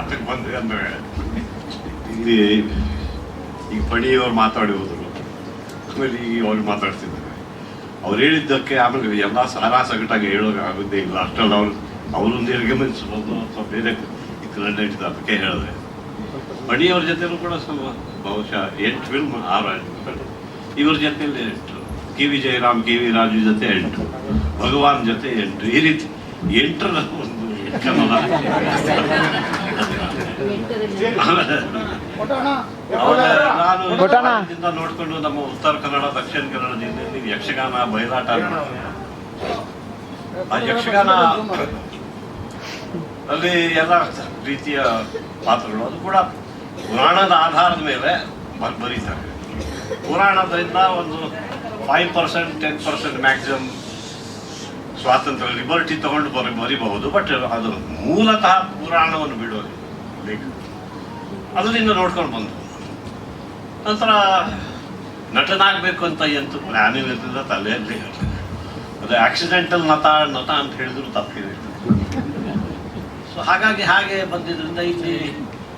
ಅದಕ್ಕೆ ಬಂದ್ವಿ ಅಂದ್ರೆ ಇಲ್ಲಿ ಈಗ ಪಣಿಯವ್ರು ಮಾತಾಡಿ ಹೋದ್ರು. ಆಮೇಲೆ ಈಗ ಅವ್ರು ಮಾತಾಡ್ತಿದ್ದಾರೆ. ಅವ್ರು ಹೇಳಿದ್ದಕ್ಕೆ ಆಮೇಲೆ ಎಲ್ಲ ಸಾರ ಸಗಟಾಗಿ ಹೇಳೋಕೆ ಆಗೋದೇ ಇಲ್ಲ. ಅಷ್ಟರಲ್ಲಿ ಅವ್ರು ಅವರೊಂದು ನಿರ್ಗಮಿಸಬಹುದು ಅಥವಾ ಬೇರೆ ಈ ಇಟ್ಟಿದ್ದು ಅದಕ್ಕೆ ಹೇಳಿದ್ರೆ. ಪಣಿಯವ್ರ ಜೊತೆಲೂ ಕೂಡ ಸ್ವಲ್ಪ ಬಹುಶಃ ಎಂಟು ಫಿಲ್ಮ್ ಆರು ಇವ್ರ ಜೊತೆಯಲ್ಲಿ ಎಂಟು. K V Jayaram, K V Raju ಜೊತೆ ಎಂಟು. ಭಗವಾನ್ ಜೊತೆ ಎಂಟು. ಈ ರೀತಿ ಎಂಟರ ಒಂದು ಕನ್ನಡ. ನಾನು ನೋಡ್ಕೊಂಡು ನಮ್ಮ ಉತ್ತರ ಕನ್ನಡ ದಕ್ಷಿಣ ಕನ್ನಡ ಜಿಲ್ಲೆಯಲ್ಲಿ ಯಕ್ಷಗಾನ ಬಯಲಾಟ. ಆ ಯಕ್ಷಗಾನ ಅಲ್ಲಿ ಎಲ್ಲ ರೀತಿಯ ಪಾತ್ರಗಳು. ಅದು ಕೂಡ ಪುರಾಣದ ಆಧಾರದ ಮೇಲೆ ಬರೀತಾರೆ. ಪುರಾಣದಿಂದ ಒಂದು five percent ten percent maximum ಸ್ವಾತಂತ್ರ್ಯ ಲಿಬರ್ಟಿ ತಗೊಂಡು ಬರಿ ಬರಿಬಹುದು. ಬಟ್ ಅದು ಮೂಲತಃ ಪುರಾಣವನ್ನು ಬಿಡೋದು. ಅದರಿಂದ ನೋಡ್ಕೊಂಡು ಬಂದು. ನಂತರ ನಟನಾಗಬೇಕು ಅಂತ ಎಂತೂ ಪ್ಲ್ಯಾನಿಂಗ್ ಇರಲಿಲ್ಲ, ತಲೆಯಲ್ಲಿ. ಅದು ಆಕ್ಸಿಡೆಂಟಲ್ ನಟ ನಟ ಅಂತ ಹೇಳಿದ್ರು ತಪ್ಪಿದೆ. ಸೊ ಹಾಗಾಗಿ ಹಾಗೆ ಬಂದಿದ್ದರಿಂದ ಇಲ್ಲಿ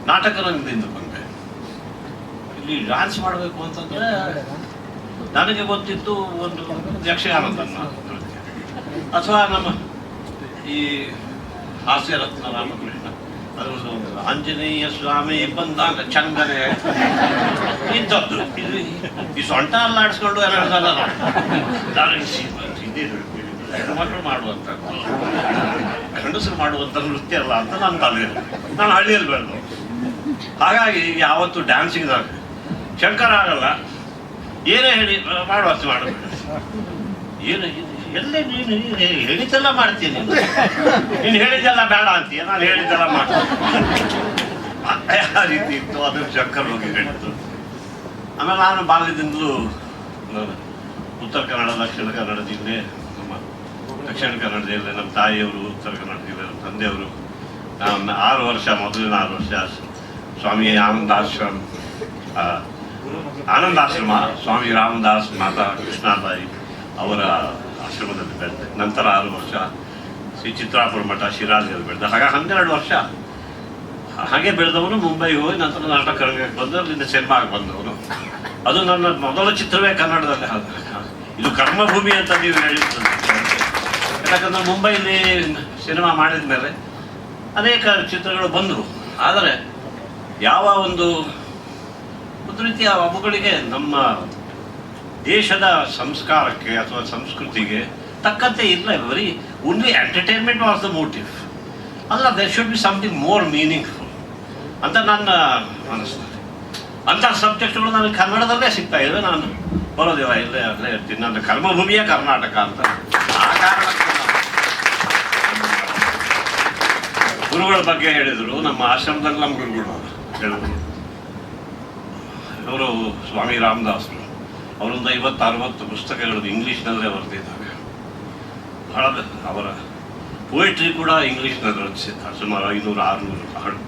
ನಾಟಕ ರಂಗದಿಂದ ಬಂದೆ. ಇಲ್ಲಿ ಡ್ಯಾನ್ಸ್ ಮಾಡಬೇಕು ಅಂತಂದ್ರೆ ನನಗೆ ಗೊತ್ತಿತ್ತು ಒಂದು ಯಕ್ಷಗಾನದನ್ನ. ಅಥವಾ ನಮ್ಮ ಈ ಹಾಸ್ಯ ರತ್ನ ರಾಮಕೃಷ್ಣ ಆಂಜನೇಯ ಸ್ವಾಮಿ ಬಂದಾಗ ಚಂದನೆ. ಇಂಥದ್ದು. ಇದು ಈ ಸೊಂಟ ಅಲ್ಲಾಡಿಸ್ಕೊಂಡು ಹೆಣ್ಮಕ್ಳು ಮಾಡುವಂಥದ್ದು ಗಂಡಸರು ಮಾಡುವಂಥ ನೃತ್ಯ ಅಲ್ಲ ಅಂತ ನಾನು ತಲೆ ನಾನು ಹಳ್ಳಿಯಲ್ಲಿ ಬೆಳೆದು. ಹಾಗಾಗಿ ಯಾವತ್ತು ಡ್ಯಾನ್ಸಿಂಗ್ದಾಗ ಶಂಕರ ಆಗಲ್ಲ. ಏನೇ ಹೇಳಿ ಮಾಡುವಷ್ಟು ಮಾಡಬೇಡ ಏನು ಇದು ನೀನು ಹೇಳಿದ್ದೆಲ್ಲ ಮಾಡ್ತೀನಿ ನೀನು. ಹೇಳಿದ್ದೆಲ್ಲ ಬೇಡ ಅಂತೀಯ, ನಾನು ಹೇಳಿದ್ದೆಲ್ಲ ಮಾಡ್ತೀನಿ ಆ ರೀತಿ ಇತ್ತು ಅದು ಶಂಕರ್ ಹೋಗಿ ಹೇಳಿದ್ದು. ಆಮೇಲೆ ನಾನು ಬಾಲ್ಯದಿಂದಲೂ ಉತ್ತರ ಕನ್ನಡ, ದಕ್ಷಿಣ ಕನ್ನಡ ಜಿಲ್ಲೆ, ನಮ್ಮ ದಕ್ಷಿಣ ಕನ್ನಡ ಜಿಲ್ಲೆ, ನಮ್ಮ ತಾಯಿಯವರು ಉತ್ತರ ಕನ್ನಡ ನಮ್ಮ ತಂದೆಯವರು. ನಾನು ಆರು ವರ್ಷ, ಮೊದಲಿನ ಆರು ವರ್ಷ ಸ್ವಾಮಿ ಆನಂದಾಶ್ರಮ ಆನಂದಾಶ್ರಮ, ಸ್ವಾಮಿ ರಾಮದಾಸ್ ಮಾತಾ ಕೃಷ್ಣಾಬಾಯಿ. ಅವರ ಆಶ್ರಮದಲ್ಲಿ ಬೆಳೆದೆ. ನಂತರ ಆರು ವರ್ಷ ಶ್ರೀ ಚಿತ್ರಾಪುರ ಮಠ, ಶಿರಾಜಿಯಲ್ಲಿ ಬೆಳೆದ. ಹಾಗೆ ಹನ್ನೆರಡು ವರ್ಷ ಹಾಗೆ ಬೆಳೆದವನು ಮುಂಬೈಗೆ ಹೋಗಿ ನಂತರ ನಾಟಕ ರಂಗಕ್ಕೆ ಬಂದು ಅಲ್ಲಿಂದ ಸಿನಿಮಾಗೆ ಬಂದವನು. ಅದು ನನ್ನ ಮೊದಲ ಚಿತ್ರವೇ ಕನ್ನಡದಲ್ಲಿ. ಇದು ಕರ್ಮಭೂಮಿ ಅಂತ ನೀವು ಹೇಳಿದ್ದು ಯಾಕಂದ್ರೆ ಮುಂಬೈಲಿ ಸಿನಿಮಾ ಮಾಡಿದ ಮೇಲೆ ಅನೇಕ ಚಿತ್ರಗಳು ಬಂದರು ಆದರೆ ಯಾವ ಒಂದು ಒಂದು ರೀತಿಯ ಅವುಗಳಿಗೆ ನಮ್ಮ ದೇಶದ ಸಂಸ್ಕಾರಕ್ಕೆ ಅಥವಾ ಸಂಸ್ಕೃತಿಗೆ ತಕ್ಕಂತೆ ಇಲ್ಲ, ಬರೀ only entertainment was the motive ಅಲ್ಲ there should be something more meaningful ಅಂತ ನನ್ನ ಅನಿಸ್ತದೆ ಅಂಥ ಸಬ್ಜೆಕ್ಟ್ಗಳು ನನಗೆ ಕನ್ನಡದಲ್ಲೇ ಸಿಗ್ತಾ ಇದೆ ನಾನು ಬರೋದಿಲ್ಲ ಇಲ್ಲೇ ಅಲ್ಲೇ ಇರ್ತೀನಿ. ನನ್ನ ಕರ್ಮಭೂಮಿಯೇ ಕರ್ನಾಟಕ ಅಂತ. ಆ ಕಾರಣಕ್ಕೆ ಗುರುಗಳ ಬಗ್ಗೆ ಹೇಳಿದರು. ನಮ್ಮ ಆಶ್ರಮದಲ್ಲಿ ನಮ್ಮ ಗುರುಗಳು ಹೇಳಿದ್ರು. ಇವರು ಸ್ವಾಮಿ ರಾಮದಾಸರು. ಅವರೊಂದು ಐವತ್ತು ಅರವತ್ತು ಪುಸ್ತಕಗಳು ಇಂಗ್ಲೀಷ್ನಲ್ಲೇ ಬರೆದಿದ್ದಾರೆ ಬಹಳ ಅವರ ಪೋಯಿಟ್ರಿ ಕೂಡ ಇಂಗ್ಲೀಷ್ನಲ್ಲಿ ರಚಿಸಿದ್ದಾರೆ. ಸುಮಾರು ಐನೂರು, ಆರುನೂರು ಹಾಡು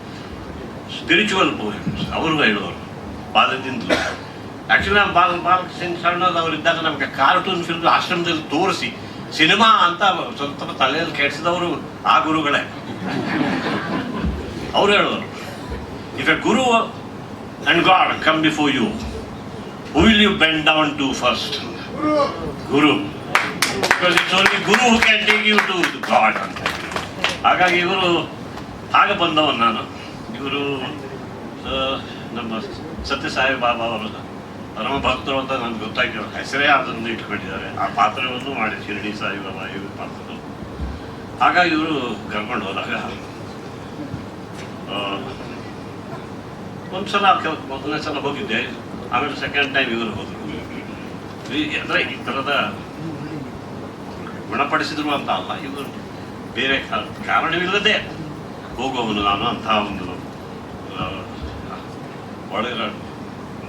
ಸ್ಪಿರಿಚುವಲ್ ಪೋಯಮ್ಸ್ ಅವರು ಹೇಳುವರು. ಬಾಲ್ಯದಿಂದಲೂ. ಆ್ಯಕ್ಚುಲಿ ನಾವು ಬಾಲ ಬಾಲ ಸಿಂಗ್ ಸಣ್ಣದವರಿದ್ದಾಗ ನಮಗೆ ಕಾರ್ಟೂನ್ ಫಿಲ್ಮ್ ಆಶ್ರಮದಲ್ಲಿ ತೋರಿಸಿ ಸಿನಿಮಾ ಅಂತ ಸ್ವಲ್ಪ ತಲೆಯಲ್ಲಿ ಕೆಡಿಸಿದವರು ಆ ಗುರುಗಳೇ. ಅವರು ಹೇಳೋರು if a guru and God come before you who will you bend down to first guru Because it's only guru who can take you to God. ಹಾಗಾಗಿ ಇವರು ಆಗ ಬಂದವನು ನಾನು. ಇವರು ನಮ್ಮ ಸತ್ಯಸಾಯಿ ಬಾಬಾ ಅವರು, ಪರಮ ಭಕ್ತರು ಅಂತ ನನ್ಗೆ ಗೊತ್ತಾಗಿರೋ ಹೆಸರೇ ಅದನ್ನು ಇಟ್ಕೊಂಡಿದ್ದಾರೆ. ಆ ಪಾತ್ರವನ್ನು ಮಾಡಿ ಶಿರಡಿ ಸಾಯಿ ಬಾಬಾ ಇವ್ರ ಪಾತ್ರರು ಹಾಗಾಗಿ ಇವರು ಕರ್ಕೊಂಡು ಹೋದಾಗ ಒಂದ್ಸಲ ಮೊದಲನೇ ಸಲ ಹೋಗಿದ್ದೆ. ಆಮೇಲೆ ಸೆಕೆಂಡ್ ಟೈಮ್ ಇವರು ಹೋದರು. ಅಂದರೆ ಈ ಥರದ ಗುಣಪಡಿಸಿದ್ರು ಅಂತ ಅಲ್ಲ, ಇವರು ಬೇರೆ ಕಾರಣವಿಲ್ಲದೆ ಹೋಗುವವನು ನಾನು ಅಂಥ ಒಂದು ಒಳಗ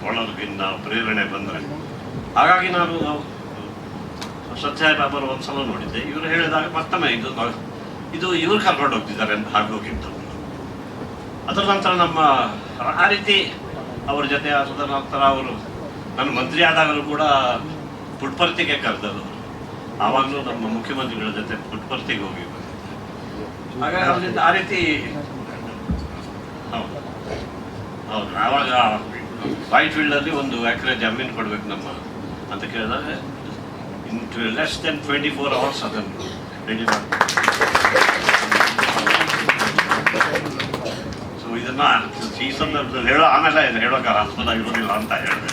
ಒಳಗಿಂದ ಪ್ರೇರಣೆ ಬಂದರೆ. ಹಾಗಾಗಿ ನಾನು ಸತ್ಯಾಯ ಬಾಬರು ಒಂದ್ಸಲ ನೋಡಿದ್ದೆ. ಇವರು ಹೇಳಿದಾಗ ಮತ್ತೊಮ್ಮೆ ಇದು ಇದು ಇವರು ಕರ್ಕೊಂಡು ಹೋಗ್ತಿದ್ದಾರೆ ಅಂತ ಹಾಗೆ ಹೋಗಿದ್ದು ಅದರ ನಂತರ ನಮ್ಮ ಆ ರೀತಿ ಅವ್ರ ಜೊತೆ ನಂತರ ಅವರು. ನನ್ನ ಮಂತ್ರಿ ಆದಾಗಲೂ ಕೂಡ ಪುಟ್ಪರ್ತಿಗೆ ಕರೆದರು ಆವಾಗಲೂ ನಮ್ಮ ಮುಖ್ಯಮಂತ್ರಿಗಳ ಜೊತೆ ಪುಟ್ಪರ್ತಿಗೆ ಹೋಗಿ. ಹಾಗಾಗಿ ಆ ರೀತಿ ಹೌದು. ಹೌದು, ಆವಾಗ ವೈಟ್ ಫೀಲ್ಡಲ್ಲಿ ಒಂದು ಎಕರೆ ಜಮೀನು ಕೊಡ್ಬೇಕು ನಮ್ಮ ಅಂತ ಕೇಳಿದಾಗ in less than twenty four hours ಅದನ್ನು ಸೊ ಇದನ್ನ ಈ ಸಂದರ್ಭದಲ್ಲಿ ಹೇಳೋ ಆಮೇಲೆ ಇದು ಹೇಳೋಕೆ ಅನುಕೂಲ ಇರೋದಿಲ್ಲ ಅಂತ ಹೇಳಿದೆ.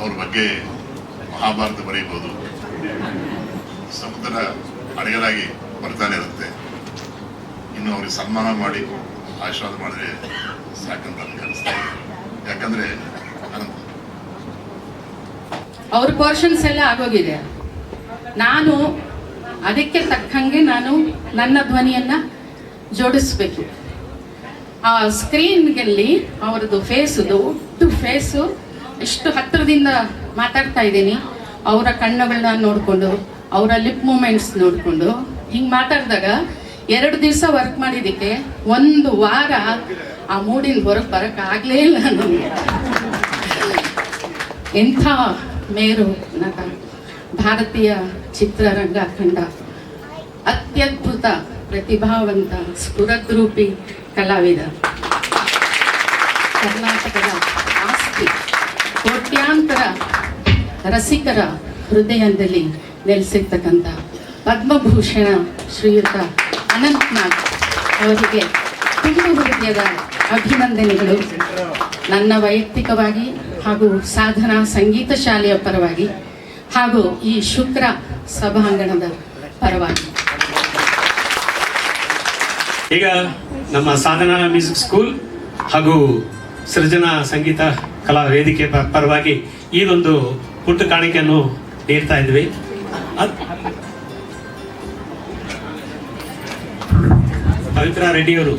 ಅವ್ರ ಬಗ್ಗೆ ಮಹಾಭಾರತ ಬರೀಬಹುದು ಸಮುದ್ರ ಅಡೆಯಲಾಗಿ ಬರ್ತಾನೆ ಇರುತ್ತೆ. ಇನ್ನು ಅವ್ರಿಗೆ ಸನ್ಮಾನ ಮಾಡಿ ಆಶೀರ್ವಾದ ಮಾಡಿದ್ರೆ ಸಾಕಂತ ನನಗೆ ಅನಿಸ್ತಾ ಇದೆ ಯಾಕಂದ್ರೆ ಅವ್ರ ಪೋರ್ಷನ್ಸ್ ಎಲ್ಲ ಆಗೋಗಿದೆ. ನಾನು ಅದಕ್ಕೆ ತಕ್ಕಂಗೆ ನಾನು ನನ್ನ ಧ್ವನಿಯನ್ನ ಜೋಡಿಸ್ಬೇಕು. ಆ ಸ್ಕ್ರೀನ್ನಲ್ಲಿ ಅವರದ್ದು ಫೇಸುದು ದೊಡ್ಡ ಫೇಸು ಎಷ್ಟು ಹತ್ತಿರದಿಂದ ಮಾತಾಡ್ತಾ ಇದ್ದೀನಿ, ಅವರ ಕಣ್ಣುಗಳನ್ನ ನೋಡಿಕೊಂಡು, ಅವರ ಲಿಪ್ ಮೂಮೆಂಟ್ಸ್ ನೋಡಿಕೊಂಡು, ಹಿಂಗೆ ಮಾತಾಡಿದಾಗ ಎರಡು ದಿವಸ ವರ್ಕ್ ಮಾಡಿದ್ದಕ್ಕೆ ಒಂದು ವಾರ ಆ ಮೂಡಿನ ಹೊರಗೆ ಬರೋಕ್ಕಾಗಲೇ ಇಲ್ಲ ನನಗೆ ಎಂಥ ಮೇರು ನಟ ಭಾರತೀಯ ಚಿತ್ರರಂಗ ಖಂಡ ಅತ್ಯದ್ಭುತ ಪ್ರತಿಭಾವಂತ ಸ್ಫುರದ್ರೂಪಿ ಕಲಾವಿದ. ಕರ್ನಾಟಕದ ಆಸ್ತಿ, ಕೋಟ್ಯಾಂತರ ರಸಿಕರ ಹೃದಯದಲ್ಲಿ ನೆಲೆಸಿರ್ತಕ್ಕಂಥ ಪದ್ಮಭೂಷಣ ಶ್ರೀಯುತ ಅನಂತ್ನಾಗ್ ಅವರಿಗೆ ತುಂಬ ಹೃದಯದ ಅಭಿನಂದನೆಗಳು. ನನ್ನ ವೈಯಕ್ತಿಕವಾಗಿ ಹಾಗೂ ಸಾಧನಾ ಸಂಗೀತ ಶಾಲೆಯ ಪರವಾಗಿ ಹಾಗೂ ಈ ಶುಕ್ರ ಸಭಾಂಗಣದ ಪರವಾಗಿ. ಈಗ ನಮ್ಮ ಸಾಧನಾ ಮ್ಯೂಸಿಕ್ ಸ್ಕೂಲ್ ಹಾಗೂ ಸೃಜನಾ ಸಂಗೀತ ಕಲಾ ವೇದಿಕೆ ಪರವಾಗಿ ಒಂದು ಪುಟ್ಟ ಕಾಣಿಕೆಯನ್ನು ನೀಡ್ತಾ ಇದ್ವಿ. ಪವಿತ್ರ ರೆಡ್ಡಿಯವರು.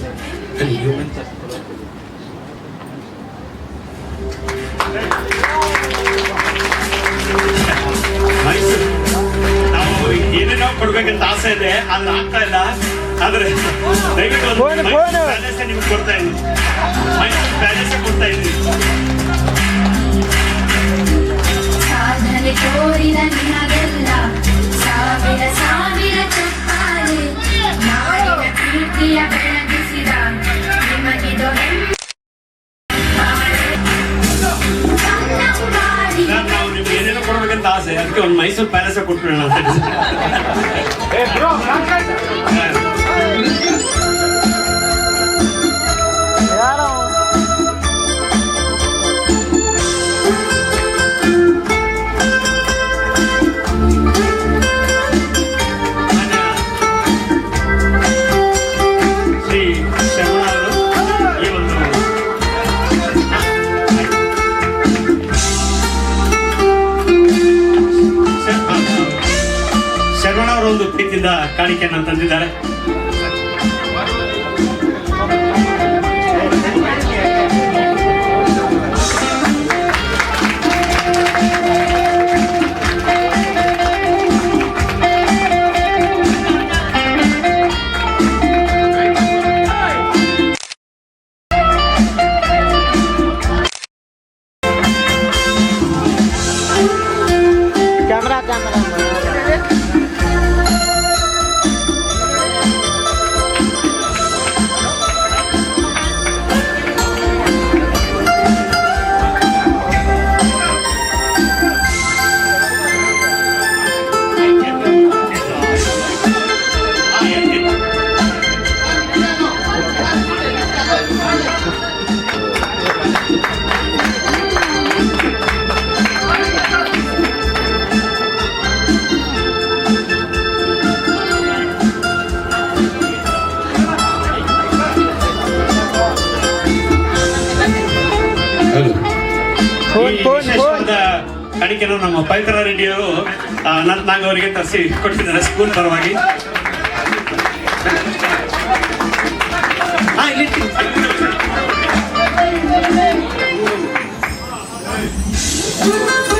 ಏನೇನೋ ಕೊಡ್ಬೇಕಂತ ಆಸೆ ಇದೆ ಆದ್ರೆ ಆಗ್ತಾ ಇಲ್ಲ. ಆದ್ರೆ ದಯವಿಟ್ಟು ಪ್ಯಾಲೇಸ್ ನಿಮ್ಗೆ ಕೊಡ್ತಾ ಇದ್ದೀನಿ. ಪ್ಯಾಲೇಸ್ ಕೊಡ್ತಾ ಇದ್ದೀನಿ. ಅದಕ್ಕೆ ಒಂದು ಹುಟ್ಟಿದ್ದ ಕಾಣಿಕೆಯನ್ನು ತಂದಿದ್ದಾರೆ Camera. ಕಾಣಿಕೆಯನ್ನು ನಮ್ಮ ಪವಿತ್ರ ರೆಡ್ಡಿಯವರು ಅನಂತನಾಗ್ ಅವರಿಗೆ ತರಿಸಿ ಕೊಟ್ಟಿದ್ದಾರೆ ಸ್ಕೂಲ್ ಪರವಾಗಿ. Thank